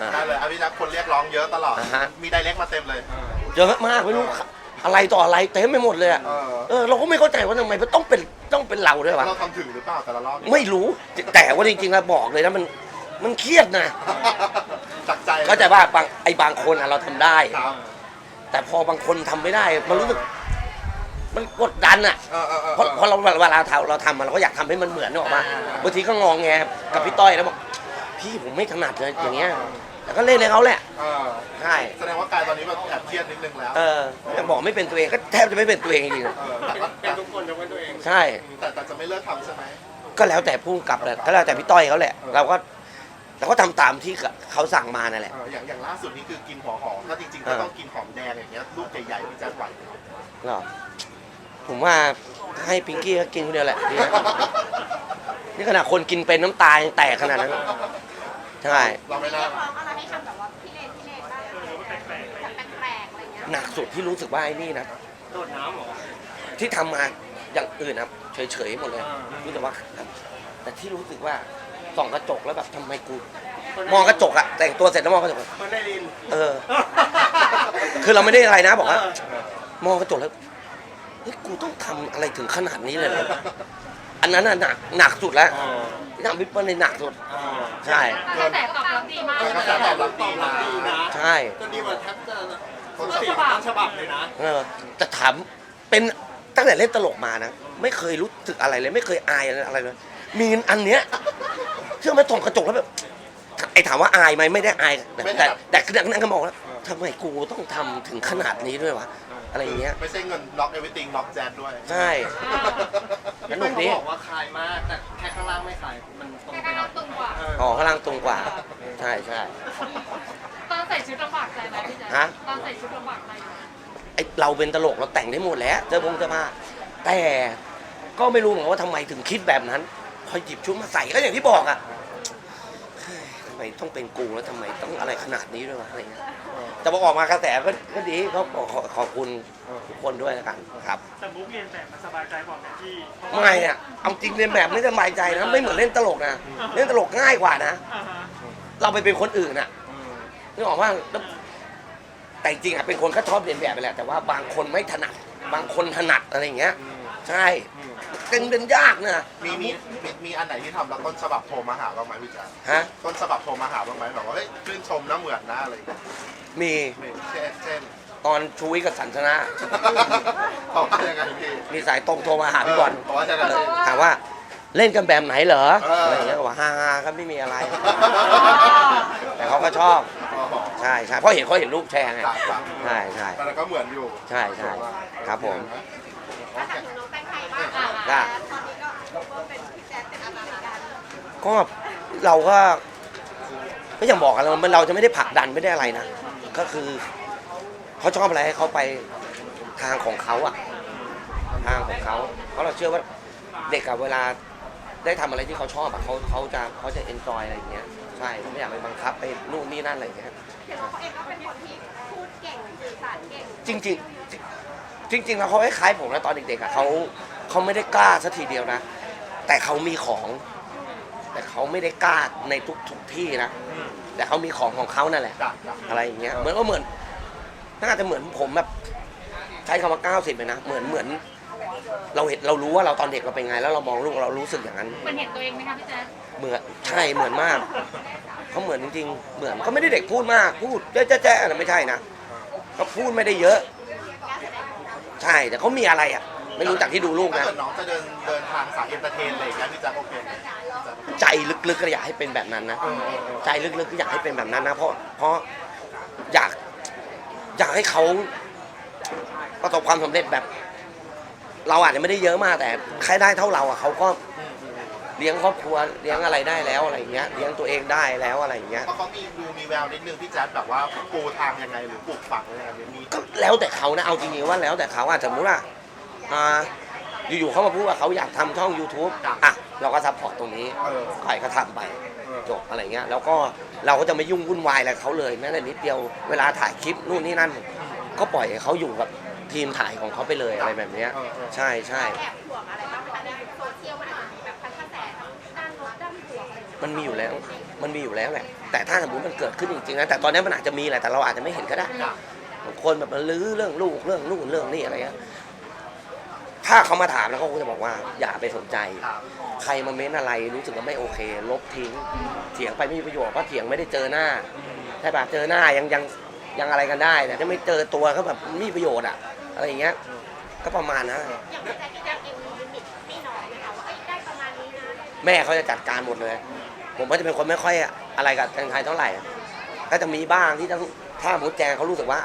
อ่าได้เลยอภิรักษ์คนเรียกร้องเยอะตลอด อ่าฮะ มีไดเรกมาเต็มเลยเยอะมากไม่รู้อะไรต่ออะไรเต็มไปหมดเลยอะเออเออเราก็ไม่เข้าใจว่าทำไมมันต้องเป็นต้องเป็นเราด้วยวะเราทำถึงหรือเปล่าแต่ละรอบไม่รู้แต่ว่าจริงๆแล้วบอกเลยนะมันมันเครียดนะจากใจเข้าใจว่าบางไอ้บางคนอะเราทำได้ ครับแต่พอบางคนทำไม่ได้ มันรู้สึกมันกดดันอะ เออเออเออเพราะเพราะเราเวลาเราเราทำอะเราก็อยากทำให้มันเหมือนนึกออกมาบางทีก็งองแงกับพี่ต้อยแล้วบอก พี่ผมไม่ถนัดเลยอย่างเงี้ยแต่ก็เล่นให้เขาแหละเออใช่แสดงว่ากายตอนนี้แบบแอบเครียดนิดนึงแล้วเออแต่บอกไม่เป็นตัวเองก็แทบจะไม่เป็นตัวเองจริงๆเออแต่ว่าเป็นทุกคนยกเว้นตัวเองใช่ แต่แต่จะไม่เลิกทำใช่ไหม ก็แล้วแต่ผู้กำกับแหละก็แล้วแต่พี่ต้อยเขาแหละ เราก็เราก็ทำตามที่เขาสั่งมานั่นแหละ เอออย่างอย่างล่าสุดนี่คือกินหัวหอมถ้าจริงๆก็ต้องกินหอมแดงอย่างเงี้ยลูกใหญ่ๆพี่แจ๊คไหวไหมเหรอผมว่าให้พิงกี้เขากินคนเดียวแหละดีนะนี่ขนาดคนกินเป็นน้ำตายังแตกขนาดนั้น ใช่ เราไม่เรีน่ายกร้องอะไรให้ทำแบบว่าพี่เลนพี่เลนบ้างแบบแปลกๆอะไรเงี้ยหนักสุดที่รู้สึกว่าไอ้นี่นะโดดน้ำเหรอ ที่ทำมาอย่างอื่นนะเฉยๆหมดเลยรู้แต่ว่า แต่ที่รู้สึกว่าส่องกระจกแล้วแบบทำไมกู มองกระจกอะแต่งตัวเสร็จแล้วมองกระจกอะมันได้ลิน เออ คือเราไม่ได้อะไรนะบอกว่า มองกระจกแล้วเฮ้ยกูต้องทำอะไรถึงขนาดนี้เลยเหรออันนั้นน่ะหนักหนักสุดแล้ว ที่ทำวิปเปิลในหนักสุด ใช่ กระแสตอบรับดีมากเออกระแสตอบรับดีนะดีนะใช่ก็ดีกว่าแทบจะต้นต้นฉบับฉบับเลยนะเออแต่ถามเป็นตั้งแต่เล่นตลกมานะ ไม่เคยรู้สึกอะไรเลย ไม่เคยอายอะไรเลย มีอันเนี้ยเชื่อไหมส่องกระจกแล้วแบบไอ้ถามว่าอายไหมไม่ได้อายแต่แต่แต่คือนั่งก็มองแล้วทำไมกูต้องทำถึงขนาดนี้ด้วยวะอะไรอย่างเงี้ยไม่ใช่เงินล็อกเอวิติงล็อกแจ๊ดด้วย ใช่ สนุกดีเขาบอกว่าคลายมากแต่แค่ข้างล่างไม่คลายมันตรงแค่ไปกำลังตึงกว่า อ๋อข้างล่างตรงกว่า ใช่ใช่ ตอนใส่ชุดลำบากใจไหมพี่แจ๊คฮะ ตอนใส่ชุดลำบากใจไหมไอเราเป็นตลกเราแต่งได้หมดแล้วเจอพงเจอมาแต่ก็ไม่รู้เหมือนกันว่าทำไมถึงคิดแบบนั้น พอหยิบชุดมาใส่ก็อย่างที่บอกอะเฮ้ยทำไม ต้องเป็นกูแล้วทำไมต้องอะไรขนาดนี้ด้วยวะอะไรเงี้ยแต่พอออกมากระแสก็ก็ดีก็ขอขอขอบคุณทุกคนด้วยแล้วกันครับ แต่บุ๊กเรียนแบบมันสบายใจกว่าไหมพี่ไม่อะเอาจริงเรียนแบบไม่สบายใจนะไม่เหมือนเล่นตลกนะเล่นตลกง่ายกว่านะ อ่าฮะเราไปเป็นคนอื่นอะนึกออกว่าแล้วแต่จริงอะเป็นคนก็ชอบเรียนแบบไปแหละแต่ว่าบางคนไม่ถนัด บางคนถนัดอะไรอย่างเงี้ย ใช่ เป็นเป็นยากนะ มีมีมีมีอันไหนที่ทำแล้วต้นฉบับโทรมาหาบ้างไหมพี่แจ๊คฮะ ต้นฉบับโทรมาหาบ้างไหมแบบว่าเฮ้ยชื่นชมนะเหมือนนะอะไรอย่างเงี้ยมีเช่นเช่นตอนชูวิทย์กับสันทนะเขาว่ายังไงพี่มีสายตรงโทรมาหาพี่บอลเขาว่ายังไงถามว่าเล่นกันแบบไหนเหรอเออออะไรอย่างเงี้ยก็บอกฮ่าๆก็ไม่มีอะไร แต่เขาก็ชอบ อ๋อใช่ใช่เพราะเห็นเขาเห็นรูปแชร์ไงครับครับใช่ใช่แต่ก็เหมือนอยู่ใช่ใช่ครับผมถ้าถามถึงน้องแตงไทยบ้างอะจ้ะตอนนี้ก็เป็นพี่แจ๊คเป็นอาจารย์ กันก็เราก็ก็อย่างบอกกันเราเราจะไม่ได้ผลักดันไม่ได้อะไรนะก็คือเขาชอบอะไรให้เขาไปทางของเขาอะทางของเขาเพราะเราเชื่อว่าเด็กอะเวลาได้ทำอะไรที่เขาชอบอะเขาเขาจะเขาจะเอนจอยอะไรอย่างเงี้ยใช่ไม่อยากไปบังคับไปนู่นนี่นั่นอะไรอย่างเงี้ยเห็นว่าเขาเองก็เป็นคนที่พูดเก่งสื่อสารเก่งจริงๆจริงจริงๆแล้วเขาคล้ายๆผมนะตอนเด็กๆอะเขา เขาไม่ได้กล้าสักทีเดียวนะ แต่เขามีของ แต่เขาไม่ได้กล้าในทุกทุกที่นะ แต่เขามีของของเขานั่นแหละ จ้ะจ้ะอะไรอย่างเงี้ย เหมือนก็เหมือน น่าจะเหมือนผมแบบ ใช้คำว่าเก้าสิบเลยนะ เหมือนเหมือน เราเห็นเรารู้ว่าเราตอนเด็กเราเป็นไง แล้วเรามองลูกเรารู้สึกอย่างนั้น มันเห็นตัวเองไหมคะพี่แจ๊คเหมือนใช่เหมือนมากเขาเหมือนจริงๆ เหมือนเขาไม่ได้เด็กพูดมาก พูดแจ๊ะแจ๊ะๆนะไม่ใช่นะเขาพูดไม่ได้เยอะ ใช่แต่เขามีอะไรอะ ไม่รู้จากที่ดูลูกถ้านะ เกิดน้องจะเดินเดินทางสายเอนเตอร์เทนอะไรอย่างเงี้ยพี่แจ๊คโอเคไหมใจลึกๆก็อยากให้เป็นแบบนั้นนะ เออเออเออใจลึกๆก็อยากให้เป็นแบบนั้นนะ เพราะเพราะอยากอยากให้เขาประสบความสำเร็จแบบ เราอาจจะไม่ได้เยอะมากแต่ใครได้เท่าเราอะเขาก็เลี้ยงครอบครัวเลี้ยงอะไรได้แล้วอะไรอย่างเงี้ยเลี้ยงตัวเองได้แล้วอะไรอย่างเงี้ย เพราะเขามีดูมีแววนิดนึงพี่แจ๊คแบบว่าปูทางยังไงหรือปลูกฝังยังไงมี ก็แล้วแต่เขานะเอาจริงๆว่าแล้วแต่เขาอาจจะสมมติว่า อ่าอยู่ๆเขามาพูดว่าเขาอยากทำช่อง YouTube อะเราก็ซัพพอร์ตตรงนี้เออใครก็ทำไปเออ จบอะไรเงี้ยแล้วก็เราก็จะไม่ยุ่งวุ่นวายอะไรกับเขาเลยแม้แต่นิดเดียวเวลาถ่ายคลิปนู่นนี่นั่น ก็ปล่อยให้เขาอยู่กับทีมถ่ายของเขาไปเลยอะไรแบบเนี้ยเออเออ ใช่ใช่ แอบห่วงอะไรบ้างไหมคะในโซเชียลมันอาจจะมีแบบพันกระแสทั้งด้านลบด้านบวกอะไรอย่างเงี้ยมันมีอยู่แล้ว มันมีอยู่แล้วแหละ แต่ถ้าสมมติมันเกิดขึ้นจริงๆนะ แต่ตอนนี้มันอาจจะมีแหละ แต่เราอาจจะไม่เห็นก็ได้บางคนแบบมันลื้อเรื่องลูกเรื่องนู่นเรื่องนี่อะไรเงี้ย ถ้าเขามาถามแล้วเขาก็จะบอกว่า อย่าไปสนใจครับใครมาเม้นอะไรรู้สึกว่าไม่โอเค ลบทิ้งเถียงไปไม่มีประโยชน์เพราะเถียงไม่ได้เจอหน้าใช่ปะเจอหน้ายังยังยังอะไรกันได้แต่ถ้าไม่เจอตัวก็แบบไม่มีประโยชน์อะอะไรอย่างเงี้ย ก็ประมาณนั้นอย่างพี่แจ๊คพี่แจ๊คเองมีลิมิตพี่น้องไหมคะว่าเอ้ยได้ประมาณนี้นะ แม่เขาจะจัดการหมดเลย ผมก็จะเป็นคนไม่ค่อยอะไรกับแตงไทยเท่าไหร่ก็จะมีบ้างที่ต้องถ้าหมูแจงเขารู้สึกว่า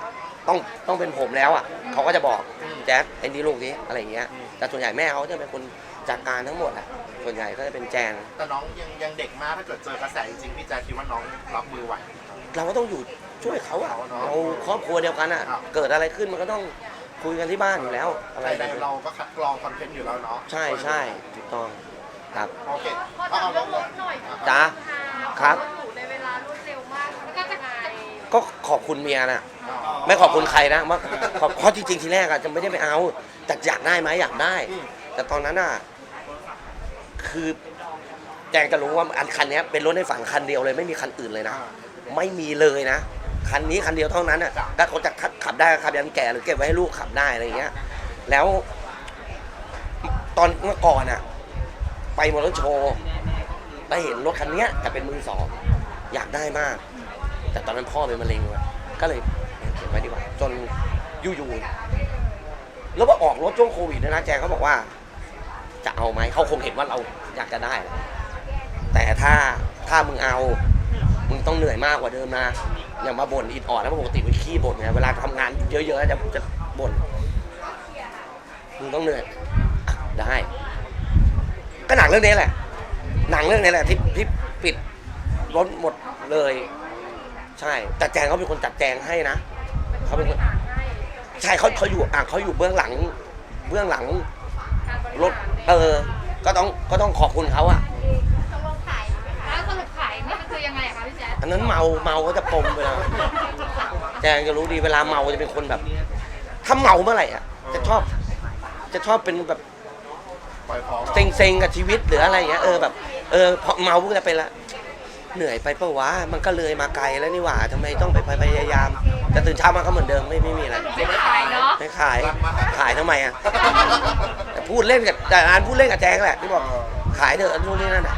ต้องต้องเป็นผมแล้วอะเขาก็จะบอกแจ๊คไอ้นี่ลูกนี้อะไรอย่างเงี้ย แต่ส่วนใหญ่แม่เขาจะเป็นคนจัดการทั้งหมดอะส่วนใหญ่ก็จะเป็นแจง แต่น้องยังยังเด็กมากถ้าเกิดเจอกระแสจริงๆพี่แจ๊คคิดว่าน้องรับมือไหว เราก็ต้องอยู่ช่วยเขาอะเขาเนอะเราครอบครัวเดียวกันอะ ครับ เกิดอะไรขึ้นมันก็ต้องคุยกันที่บ้านอยู่แล้วอะไรแต่แบบนี้เราก็คัดกรองคอนเทนต์อยู่แล้วเนาะใช่ใช่ถูกต้องครับ โอเคพอเอาถามเอาเรื่องรถหน่อยจ๊ะครับ รถหรูในเวลารวดเร็วมากแล้วก็จะไงก็ขอบคุณเมียน่ะ ไม่ขอบคุณใครนะว่าขอบเพราะจริงๆทีแรกอะจะไม่ได้ไปเอา แต่อยากได้ไหมอยากได้ แต่ตอนนั้นอะคือแจงจะรู้ว่าอันคันเนี้ยเป็นรถในฝันคันเดียวเลยไม่มีคันอื่นเลยนะ ไม่มีเลยนะ คันนี้คันเดียวเท่านั้นอะถ้าเขาจะขับได้ขับยันแก่หรือเก็บไว้ให้ลูกขับได้อะไรอย่างเงี้ย แล้วตอนเมื่อก่อนอะ ไปมอเตอร์โชว์ได้เห็นรถคันเนี้ยแต่เป็นมือสองอยากได้มาก แต่ตอนนั้นพ่อเป็นมะเร็งเลยก็เลย ก็บไว้ดีกว่า จนอยู่ๆแล้วว่าออกรถช่วงโควิดด้วยนะแจงเขาบอกว่า จะเอาไหมเขาคงเห็นว่าเราอยากจะได้แหละแต่ถ้าถ้ามึงเอา มึงต้องเหนื่อยมากกว่าเดิมนะอย่ามาบ่นอิดออดแล้วปกติเป็นขี้บ่นไงเวลาทำงานเยอะๆจะจะบ่นมึงต้องเหนื่อยอะได้ก็หนังเรื่องนี้แหละ หนังเรื่องนี้แหละที่ที่ปิดรถหมดเลย ใช่แต่แจงเขาเป็นคนจัดแจงให้นะ เขาเป็นคนอ่านให้ใช่เขาเขาอยู่อะเขาอยู่เบื้องหลัง เบื้องหลังการบริรถหารเออ ก็ต้องก็ต้องขอบคุณเขาอะตกลงขายไหมคะแล้วสรุปขายนี่มันคือยังไงอะคะพี่แจ๊คอันนั้นเมาเมาก็จะปมไปแล้วแจงจะรู้ดีเวลาเมาจะเป็นคนแบบถ้าเมาเมื่อไหร่อะจะชอบ จะชอบเป็นแบบปล่อยของเซ็งๆกับชีวิตหรืออะไรอย่างเงี้ยเออแบบเออพอเมาปุ๊บจะเป็นละ เหนื่อยไปเปล่าวะมันก็เลยมาไกลแล้วนี่หว่าทำไมต้องไปพยายามแต่ตื่นเช้ามาก็เหมือนเดิมไม่ไม่มีอะไรไม่ขายเนาะไม่ขายขายทำไมอะแต่พูดเล่นกับแต่อ่านพูดเล่นกับแจงแหละที่บอกขายเถอะนู่นนี่นั่นอะ